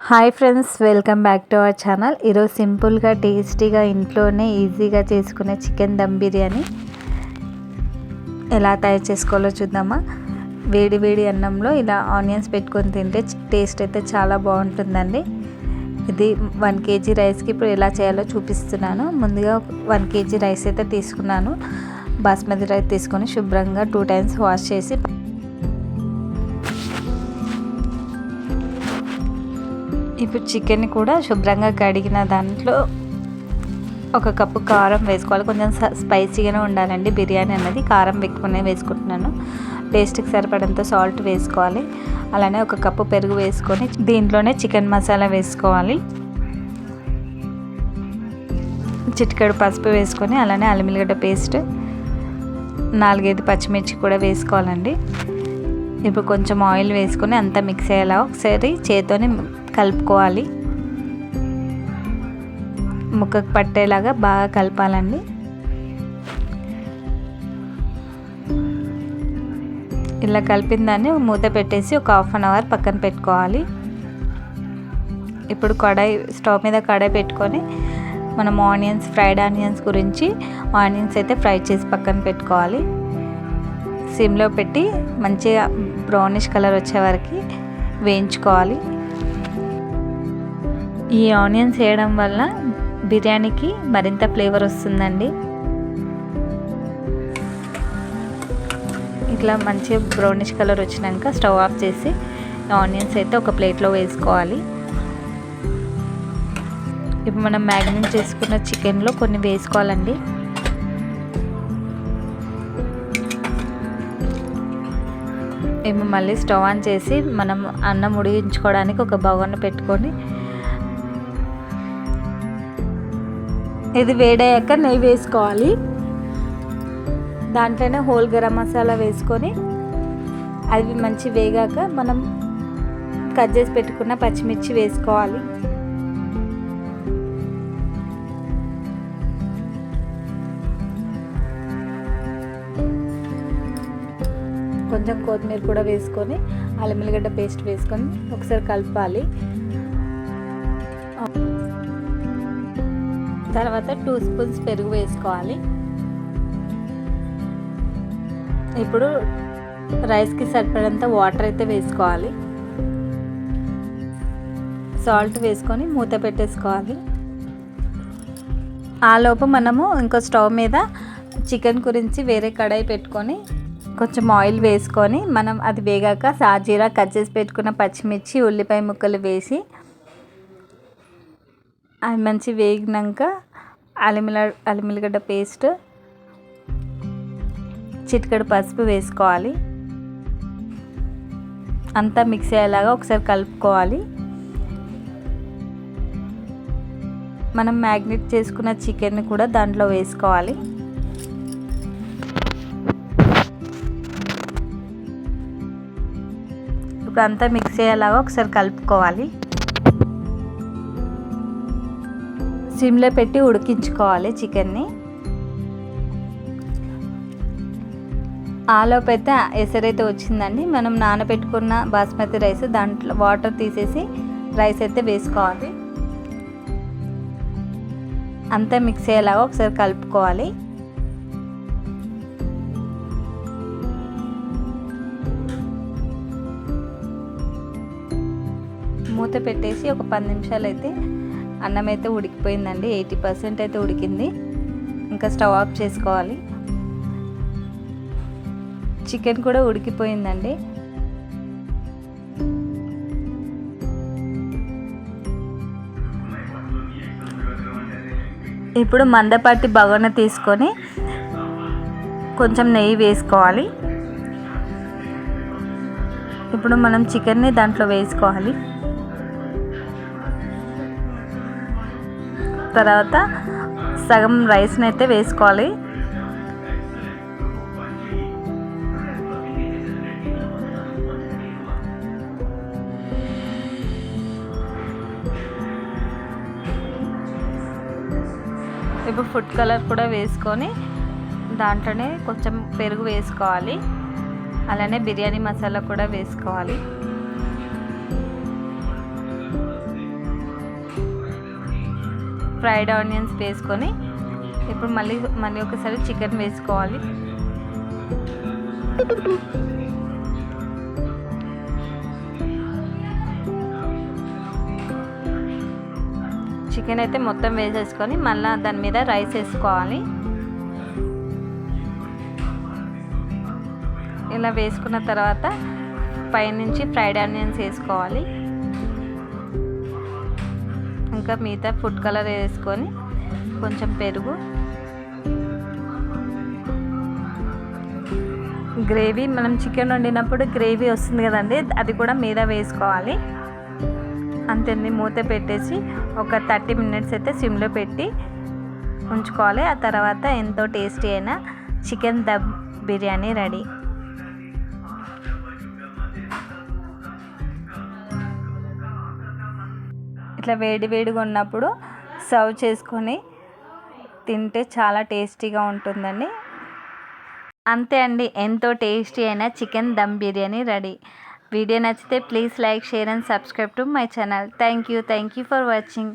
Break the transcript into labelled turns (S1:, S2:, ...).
S1: Hi friends welcome back to our channel. ఈరోజు సింపుల్గా టేస్టీగా ఇంట్లోనే ఈజీగా చేసుకునే చికెన్ దమ్ బిర్యానీ ఎలా తయారు చేసుకోవాలో చూద్దామా? వేడి వేడి అన్నంలో ఇలా ఆనియన్స్ పెట్టుకొని తింటే టేస్ట్ అయితే చాలా బాగుంటుందండి. ఇది వన్ కేజీ రైస్కి ఇప్పుడు ఎలా చేయాలో చూపిస్తున్నాను. ముందుగా వన్ కేజీ రైస్ అయితే తీసుకున్నాను. బాస్మతి రైస్ తీసుకొని శుభ్రంగా టూ టైమ్స్ వాష్ చేసి ఇప్పుడు చికెన్ కూడా శుభ్రంగా కడిగిన దాంట్లో ఒక కప్పు కారం వేసుకోవాలి. కొంచెం స్పైసీగానే ఉండాలండి బిర్యానీ అన్నది. కారం ఎక్కువనే వేసుకుంటున్నాను. టేస్ట్కి సరిపడంత సాల్ట్ వేసుకోవాలి. అలానే ఒక కప్పు పెరుగు వేసుకొని దీంట్లోనే చికెన్ మసాలా వేసుకోవాలి. చిటికెడు పసుపు వేసుకొని అలానే అల్లిమిల్లిగడ్డ పేస్ట్ నాలుగైదు పచ్చిమిర్చి కూడా వేసుకోవాలండి. ఇప్పుడు కొంచెం ఆయిల్ వేసుకొని అంతా మిక్స్ అయ్యేలా ఒకసారి చేతితోని కలుపుకోవాలి. ముక్కకు పట్టేలాగా బాగా కలపాలండి. ఇలా కలిపిన దాన్ని మూత పెట్టేసి ఒక హాఫ్ అన్ అవర్ పక్కన పెట్టుకోవాలి. ఇప్పుడు కడాయి స్టవ్ మీద కడాయి పెట్టుకొని మనం ఆనియన్స్ ఫ్రైడ్ ఆనియన్స్ గురించి ఆనియన్స్ అయితే ఫ్రై చేసి పక్కన పెట్టుకోవాలి. సిమ్లో పెట్టి మంచిగా బ్రౌనిష్ కలర్ వచ్చే వరకు వేయించుకోవాలి. ఈ ఆనియన్స్ వేయడం వల్ల బిర్యానీకి మరింత ఫ్లేవర్ వస్తుందండి. ఇట్లా మంచిగా బ్రౌనిష్ కలర్ వచ్చినాక స్టవ్ ఆఫ్ చేసి ఆనియన్స్ అయితే ఒక ప్లేట్లో వేసుకోవాలి. ఇప్పుడు మనం మ్యాగ్నేట్ చేసుకున్న చికెన్లో కొన్ని వేసుకోవాలండి. మేము మళ్ళీ స్టవ్ ఆన్ చేసి మనం అన్నం ఉడిగించుకోవడానికి ఒక బగోన్ పెట్టుకొని ఇది వేడయ్యాక నెయ్యి వేసుకోవాలి. దాంట్లోనే హోల్ గరం మసాలా వేసుకొని అవి మంచి వేగాక మనం కట్ చేసి పెట్టుకున్న పచ్చిమిర్చి వేసుకోవాలి. కొంచెం కొత్తిమీర కూడా వేసుకొని అల్లం పేస్ట్ వేసుకొని ఒకసారి కలపాలి. తర్వాత టూ స్పూన్స్ పెరుగు వేసుకోవాలి. ఇప్పుడు రైస్కి సరిపడంత వాటర్ అయితే వేసుకోవాలి. సాల్ట్ వేసుకొని మూత పెట్టేసుకోవాలి. ఆలోపు మనము ఇంకో స్టవ్ మీద చికెన్ గురించి వేరే కడాయి పెట్టుకొని కొంచెం ఆయిల్ వేసుకొని మనం అది వేగాక సాజీరా కట్ చేసి పెట్టుకున్న పచ్చిమిర్చి ఉల్లిపాయ ముక్కలు వేసి అవి మంచి వేగినాక అలిమిల అలిమిలిగడ్డ పేస్ట్ చిటికెడు పసుపు వేసుకోవాలి. అంతా మిక్స్ అయ్యేలాగా ఒకసారి కలుపుకోవాలి. మనం మ్యాగ్నెట్ చేసుకున్న చికెన్ని కూడా దాంట్లో వేసుకోవాలి. ఇప్పుడు అంతా మిక్స్ అయ్యేలాగా ఒకసారి కలుపుకోవాలి. సిమ్లో పెట్టి ఉడికించుకోవాలి చికెన్ని. ఆలోపు అయితే ఎసరైతే వచ్చిందండి. మనం నానబెట్టుకున్న బాస్మతి రైస్ దాంట్లో వాటర్ తీసేసి రైస్ అయితే వేసుకోవాలి. అంతా మిక్స్ అయ్యేలాగా ఒకసారి కలుపుకోవాలి. మూత పెట్టేసి ఒక పది నిమిషాలు అయితే అన్నం అయితే ఉడికిపోయిందండి ఎయిటీ పర్సెంట్ అయితే ఉడికింది. ఇంకా స్టవ్ ఆఫ్ చేసుకోవాలి. చికెన్ కూడా ఉడికిపోయిందండి. ఇప్పుడు మందపాటి బగోన తీసుకొని కొంచెం నెయ్యి వేసుకోవాలి. ఇప్పుడు మనం చికెన్ని దాంట్లో వేసుకోవాలి. తర్వాత సగం రైస్ని అయితే వేసుకోవాలి. ఇప్పుడు ఫుడ్ కలర్ కూడా వేసుకొని దాంట్లోనే కొంచెం పెరుగు వేసుకోవాలి. అలానే బిర్యానీ మసాలా కూడా వేసుకోవాలి. ఫ్రైడ్ ఆనియన్స్ వేసుకొని ఇప్పుడు మళ్ళీ మళ్ళీ ఒకసారి చికెన్ వేసుకోవాలి. చికెన్ అయితే మొత్తం వేసేసుకొని మళ్ళీ దాని మీద రైస్ వేసుకోవాలి. ఇలా వేసుకున్న తర్వాత పైనుంచి ఫ్రైడ్ ఆనియన్స్ వేసుకోవాలి. ఇంకా మిగతా ఫుడ్ కలర్ వేసుకొని కొంచెం పెరుగు. గ్రేవీ మనం చికెన్ వండినప్పుడు గ్రేవీ వస్తుంది కదండి అది కూడా మీద వేసుకోవాలి. అంతేంది మూత పెట్టేసి ఒక థర్టీ మినిట్స్ అయితే సిమ్లో పెట్టి ఉంచుకోవాలి. ఆ తర్వాత ఎంతో టేస్టీ అయిన చికెన్ దమ్ బిర్యానీ రెడీ. ఇట్లా వేడి వేడిగా ఉన్నప్పుడు సర్వ్ చేసుకొని తింటే చాలా టేస్టీగా ఉంటుందండి. అంతే అండి ఎంతో టేస్టీ అయిన chicken dum biryani ready. Video నచ్చితే please like share and subscribe to my channel. Thank you thank you for watching.